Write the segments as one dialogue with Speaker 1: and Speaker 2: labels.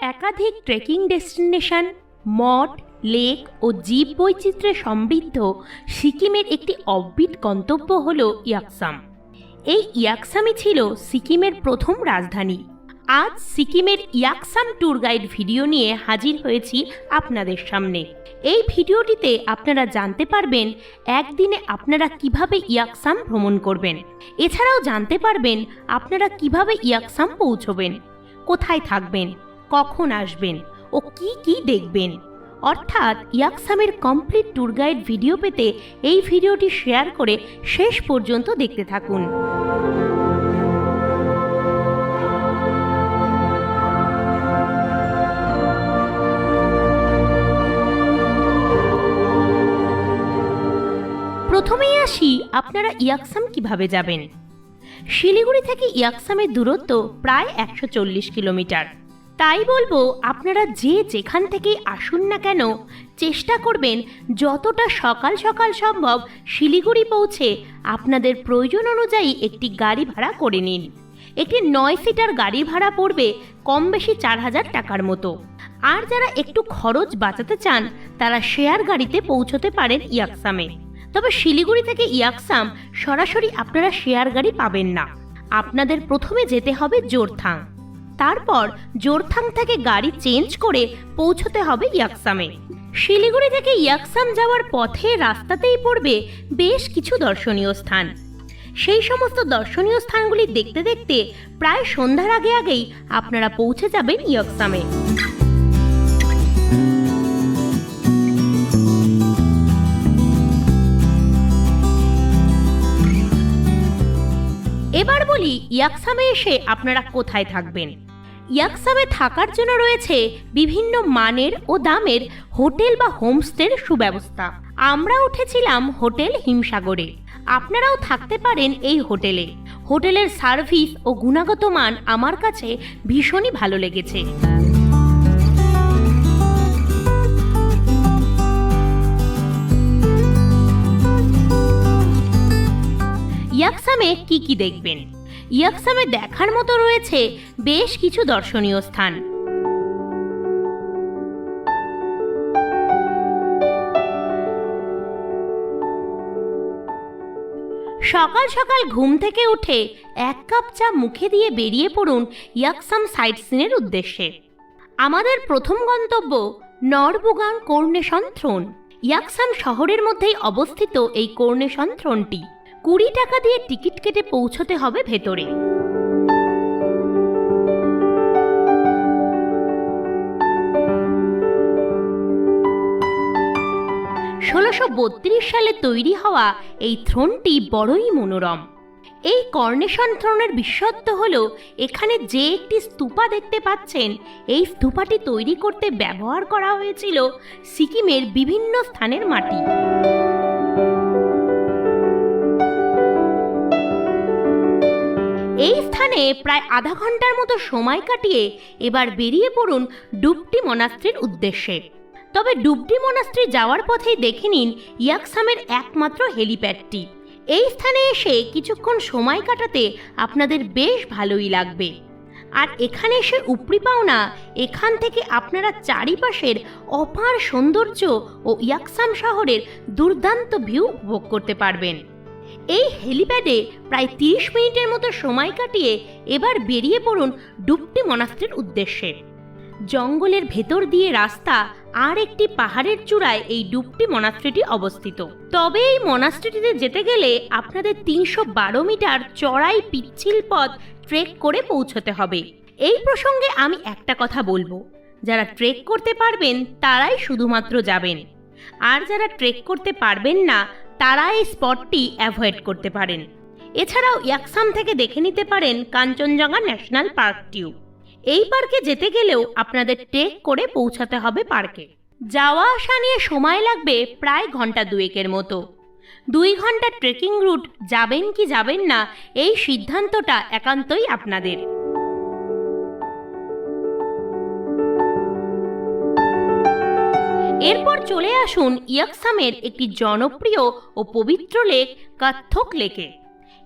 Speaker 1: একাধিক trekking destination মঠ lake ও জীব বৈচিত্র্যে সমৃদ্ধ সিকিমের একটি অব্বিট গন্তব্য হল ইয়াকসাম। এই ইয়াকসামই ছিল সিকিমের প্রথম রাজধানী। আজ সিকিমের ইয়াকসাম ট্যুর গাইড ভিডিও নিয়ে হাজির হয়েছি আপনাদের সামনে। এই ভিডিওটিতে আপনারা জানতে পারবেন একদিনে আপনারা কীভাবে ইয়াকসাম ভ্রমণ করবেন। এছাড়াও জানতে পারবেন আপনারা কীভাবে ইয়াকসাম পৌঁছবেন, কোথায় থাকবেন কখন আসবেন ও কি কি দেখবেন। অর্থাৎ ইয়াকসামের কমপ্লিট ট্যুর গাইড ভিডিও পেতে এই ভিডিওটি শেয়ার করে শেষ পর্যন্ত দেখতে থাকুন। প্রথমেই আসি আপনারা ইয়াকসাম কীভাবে যাবেন। শিলিগুড়ি থেকে ইয়াকসামের দূরত্ব প্রায় একশো চল্লিশ কিলোমিটার। তাই বলব, আপনারা যে যেখান থেকেই আসুন না কেন, চেষ্টা করবেন যতটা সকাল সকাল সম্ভব শিলিগুড়ি পৌঁছে আপনাদের প্রয়োজন অনুযায়ী একটি গাড়ি ভাড়া করে নিন। একটি নয় সিটার গাড়ি ভাড়া পড়বে কম বেশি চার হাজার টাকার মতো। আর যারা একটু খরচ বাঁচাতে চান, তারা শেয়ার গাড়িতে পৌঁছতে পারেন ইয়াকসামে। তবে শিলিগুড়ি থেকে ইয়াকসাম সরাসরি আপনারা শেয়ার গাড়ি পাবেন না। আপনাদের প্রথমে যেতে হবে জোরথাং। তারপর জোরথাং থেকে গাড়ি চেঞ্জ করে পৌঁছতে হবে ইয়াকসামে। শিলিগুড়ি থেকে ইয়াকসাম যাওয়ার পথে রাস্তাতেই পড়বে বেশ কিছু দর্শনীয় স্থান। সেই সমস্ত দর্শনীয় স্থানগুলি দেখতে দেখতে প্রায় সন্ধ্যার আগে আগেই আপনারা পৌঁছে যাবেন ইয়াকসামে। এবার বলি, ইয়াকসামে এসে আপনারা কোথায় থাকবেন? ইয়াকসামে থাকার জন্য রয়েছে বিভিন্ন মানের ও দামের হোটেল বা হোমস্টের সুব্যবস্থা। আমরা উঠেছিলাম হোটেল হিমসাগরে। আপনারাও থাকতে পারেন এই হোটেলে। হোটেলের সার্ভিস ও গুণাগত মান আমার কাছে ভীষণই ভালো লেগেছে। ইয়াকসামে কি কি দেখবেন? ইয়াকসামে দেখার মতো রয়েছে বেশ কিছু দর্শনীয় স্থান। সকাল সকাল ঘুম থেকে উঠে এক কাপ চা মুখে দিয়ে বেরিয়ে পড়ুন ইয়াকসাম সাইট সিনের উদ্দেশ্যে। আমাদের প্রথম গন্তব্য নরবুগাং কোর্নেশন থ্রোন। ইয়াকসাম শহরের মধ্যেই অবস্থিত এই কোর্নেশন থ্রোনটি। কুড়ি টাকা দিয়ে টিকিট কেটে পৌঁছতে হবে ভেতরে। ষোলোশো বত্রিশ সালে তৈরি হওয়া এই থ্রোনটি বড়ই মনোরম। এই কর্নেশন থ্রোনের বিশেষত্ব হল, এখানে যে একটি স্তূপা দেখতে পাচ্ছেন, এই স্তূপাটি তৈরি করতে ব্যবহার করা হয়েছিল সিকিমের বিভিন্ন স্থানের মাটি। এই স্থানে প্রায় আধা ঘণ্টার মতো সময় কাটিয়ে এবার বেরিয়ে পড়ুন ডুবটি মনাস্ট্রির উদ্দেশ্যে। তবে ডুবটি মনাস্ট্রি যাওয়ার পথেই দেখে নিন ইয়াকসামের একমাত্র হেলিপ্যাডটি। এই স্থানে এসে কিছুক্ষণ সময় কাটাতে আপনাদের বেশ ভালোই লাগবে। আর এখানে এসে উপরি পাওনা, এখান থেকে আপনারা চারিপাশের অপার সৌন্দর্য ও ইয়াকসাম শহরের দুর্দান্ত ভিউ উপভোগ করতে পারবেন। এই হেলিপ্যাডে প্রায় তিরিশ মিনিটের মতো সময় কাটিয়ে এবার বেরিয়ে পড়ুন ডুবটি মনাস্ট্রির উদ্দেশ্যে। জঙ্গলের ভেতর দিয়ে রাস্তা আর একটি পাহাড়ের চূড়ায় এই ডুবটি মনাস্ট্রিটি অবস্থিত। তবে এই মনাস্ট্রিটিতে যেতে গেলে আপনাদের তিনশো বারো মিটার চড়াই পিচ্ছিল পথ ট্রেক করে পৌঁছতে হবে। এই প্রসঙ্গে আমি একটা কথা বলব। যারা ট্রেক করতে পারবেন তারাই শুধুমাত্র যাবেন। আর যারা ট্রেক করতে পারবেন না তারা এই স্পটটি অ্যাভয়েড করতে পারেন। এছাড়াও ইয়াকসাম থেকে দেখে নিতে পারেন কাঞ্চনজঙ্ঘা ন্যাশনাল পার্কটিও এই পার্কে যেতে গেলেও আপনাদের ট্রেক করে পৌঁছাতে হবে পার্কে। যাওয়া আসা নিয়ে সময় লাগবে প্রায় ঘণ্টা দুয়েকের মতো। দুই ঘণ্টা ট্রেকিং রুট যাবেন কি যাবেন না, এই সিদ্ধান্তটা একান্তই আপনাদের। এরপর চলে আসুন ইয়াকসামের একটি জনপ্রিয় ও পবিত্র লেক কাথক লেকে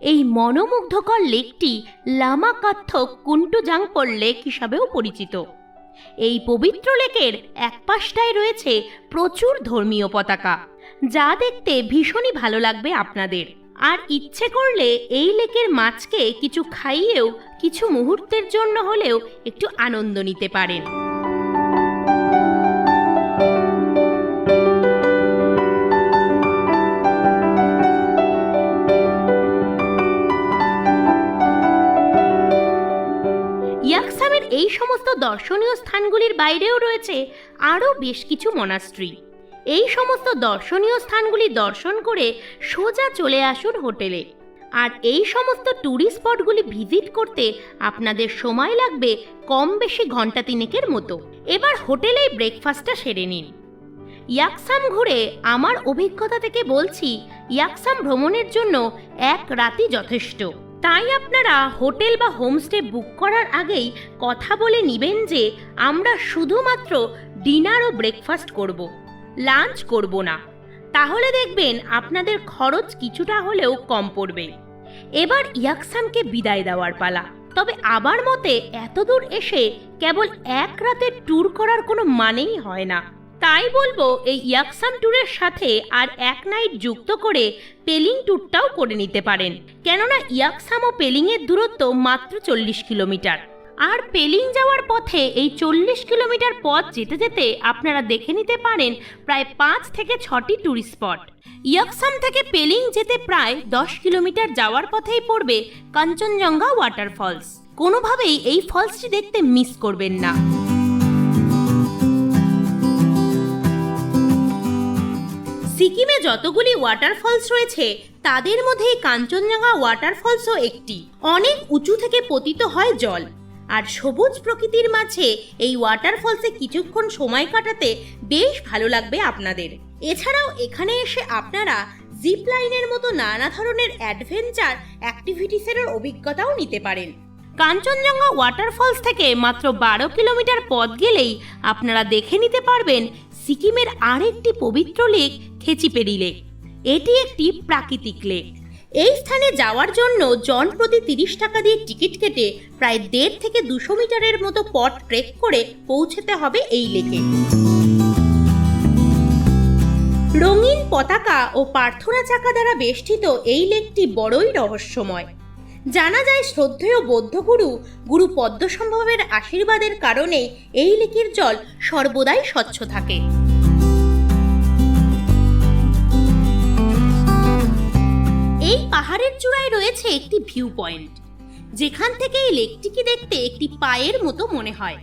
Speaker 1: এই মনোমুগ্ধকর লেকটি লামা কাথক কুন্টু জাংপল লেক হিসাবেও পরিচিত। এই পবিত্র লেকের এক পাশটায় রয়েছে প্রচুর ধর্মীয় পতাকা, যা দেখতে ভীষণই ভালো লাগবে আপনাদের। আর ইচ্ছে করলে এই লেকের মাছকে কিছু খাইয়েও, কিছু মুহূর্তের জন্য হলেও একটু আনন্দ নিতে পারেন। সমস্ত দর্শনীয় স্থানগুলির বাইরেও রয়েছে আরও বেশ কিছু মনাস্ট্রি এই সমস্ত দর্শনীয় স্থানগুলি দর্শন করে সোজা চলে আসুন হোটেলে। আর এই সমস্ত ট্যুরিস্ট স্পটগুলি ভিজিট করতে আপনাদের সময় লাগবে কম বেশি ঘণ্টা তিনেকের মতো। এবার হোটেলেই ব্রেকফাস্টটা সেরে নিন। ইয়াকসাম ঘুরে আমার অভিজ্ঞতা থেকে বলছি, ইয়াকসাম ভ্রমণের জন্য এক রাতি যথেষ্ট। তাই আপনারা হোটেল বা হোমস্টে বুক করার আগেই কথা বলে নিবেন যে আমরা শুধুমাত্র ডিনার ও ব্রেকফাস্ট করব, লাঞ্চ করব না। তাহলে দেখবেন আপনাদের খরচ কিছুটা হলেও কম পড়বে। এবার ইয়াকসামকে বিদায় দেওয়ার পালা। তবে আবার মতে এতদূর এসে কেবল এক রাতে ট্যুর করার কোনো মানেই হয় না। তাই বলব এই ইয়াকসাম ট্যুরের সাথে আর এক নাইট যুক্ত করে পেলিং ট্যুরটাও করে নিতে পারেন। কেননা ইয়াকসাম ও পেলিংয়ের দূরত্ব মাত্র চল্লিশ কিলোমিটার। আর পেলিং যাওয়ার পথে এই চল্লিশ কিলোমিটার পথ যেতে যেতে আপনারা দেখে নিতে পারেন প্রায় পাঁচ থেকে ছটি ট্যুরিস্ট স্পট। ইয়াকসাম থেকে পেলিং যেতে প্রায় দশ কিলোমিটার যাওয়ার পথেই পড়বে কাঞ্চনজঙ্ঘা ওয়াটারফলস। কোনোভাবেই এই ফলসটি দেখতে মিস করবেন না। সিকিমে যতগুলি ওয়াটারফলস রয়েছে, তাদের মধ্যে কাঞ্চনজঙ্ঘা ওয়াটারফলসও একটি। অনেক উঁচু থেকে পতিত হয় জল। আর সবুজ প্রকৃতির মাঝে এই ওয়াটারফলসে কিছুক্ষণ সময় কাটাতে বেশ ভালো লাগবে আপনাদের। এছাড়াও এখানে এসে আপনারা জিপ লাইনের মতো নানা ধরনের অ্যাডভেঞ্চার অ্যাক্টিভিটিসের অভিজ্ঞতাও নিতে পারেন। কাঞ্চনজঙ্ঘা ওয়াটারফলস থেকে মাত্র বারো কিলোমিটার পথ গেলেই আপনারা দেখে নিতে পারবেন সিকিমের আরেকটি পবিত্র লেক খেচিপেরি লেক এটি একটি প্রাকৃতিক লেক। এই স্থানে যাওয়ার জন্য জন প্রতি তিরিশ টাকা দিয়ে টিকিট কেটে প্রায় দেড় থেকে দুশো মিটারের মতো পথ ট্রেক করে পৌঁছতে হবে এই লেকে। রঙিন পতাকা ও প্রার্থনা চাকা দ্বারা বেষ্টিত এই লেকটি বড়ই রহস্যময়। জানা যায় শ্রদ্ধেয় বৌদ্ধগুরু গুরু পদ্মসম্ভবের আশীর্বাদের কারণে এই লেকের জল সর্বদাই স্বচ্ছ থাকে। এই পাহাড়ের চূড়ায় রয়েছে একটি ভিউ পয়েন্ট যেখান থেকে এই লেকটিকে দেখতে একটি পায়ের মতো মনে হয়।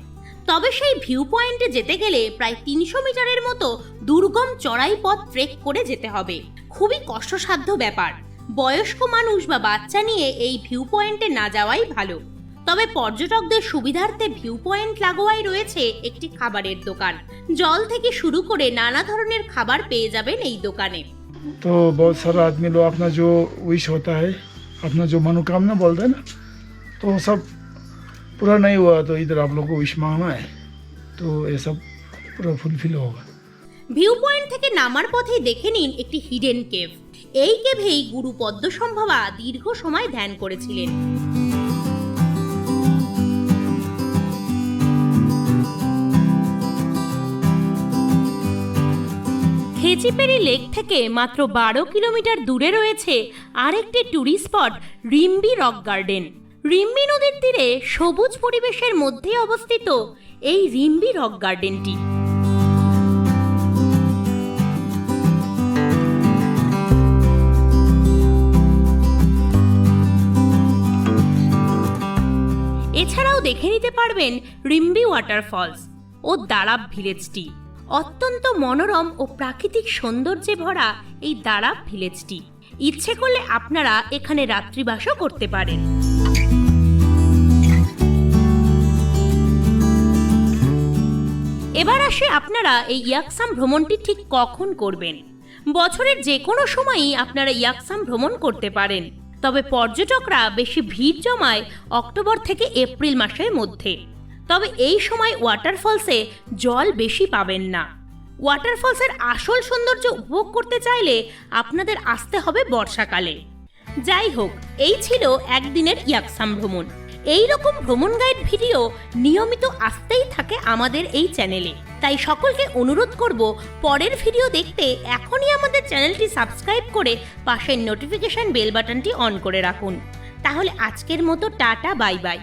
Speaker 1: তবে সেই ভিউ পয়েন্টে যেতে গেলে প্রায় তিনশো মিটারের মতো দুর্গম চড়াই পথ ট্রেক করে যেতে হবে। খুবই কষ্টসাধ্য ব্যাপার। বয়স্ক মানুষ বা বাচ্চা নিয়ে এই ভিউ পয়েন্টে না যাওয়াই ভালো। তবে পর্যটকদের সুবিধার্থে ভিউ পয়েন্ট লাগোয়াই রয়েছে একটি খাবারের দোকান। জল থেকে শুরু করে নানা ধরনের খাবার পেয়ে যাবেন এই দোকানে।
Speaker 2: तो बहुत सारा आदमी लोग अपना जो विश होता है अपना जो मनोकामना बोलते हैं ना तो वो सब पूरा नहीं हुआ तो इधर आप लोग को विश मांगना है तो ये सब पूरा फुलफिल होगा
Speaker 1: ভিউ পয়েন্ট থেকে নামার পথেই দেখে নিন একটি হিডেন কেভ এই কেভেই গুরু পদ্মসম্ভবা দীর্ঘ সময় ধ্যান করেছিলেন খেচিপেরি লেক থেকে মাত্র বারো কিলোমিটার দূরে রয়েছে আরেকটি tourist spot Rimbi rock garden. Rimbi নদীর তীরে সবুজ পরিবেশের মধ্যে অবস্থিত এই রিম্বি রক গার্ডেনটি। এছাড়াও দেখে নিতে পারবেন রিম্বি ওয়াটারফলস ও দারাব ভিলেজটি। অত্যন্ত মনোরম ও প্রাকৃতিক সৌন্দর্যে ভরা এই দারাব ভিলেজটি। ইচ্ছে করলে আপনারা এখানে রাত্রিবাসও করতে পারেন। এবার আসে আপনারা এই ইয়াকসাম ভ্রমণটি ঠিক কখন করবেন? বছরের যে কোনো সময়ই আপনারা ইয়াকসাম ভ্রমণ করতে পারেন। তবে পর্যটকরা বেশি ভিড় জমায় অক্টোবর থেকে এপ্রিল মাসের মধ্যে। তবে এই সময় ওয়াটারফলসে জল বেশি পাবেন না। ওয়াটারফলসের আসল সৌন্দর্য উপভোগ করতে চাইলে আপনাদের আসতে হবে বর্ষাকালে। যাই হোক, এই ছিল একদিনের ইয়াকসাম ভ্রমণ। এই রকম ভ্রমণ গাইড ভিডিও নিয়মিত আসতেই থাকে আমাদের এই চ্যানেলে তাই সকলকে অনুরোধ করব, পরের ভিডিও দেখতে এখনই আমাদের চ্যানেলটি সাবস্ক্রাইব করে পাশের নোটিফিকেশন বেল বাটনটি অন করে রাখুন। তাহলে আজকের মতো টাটা বাই বাই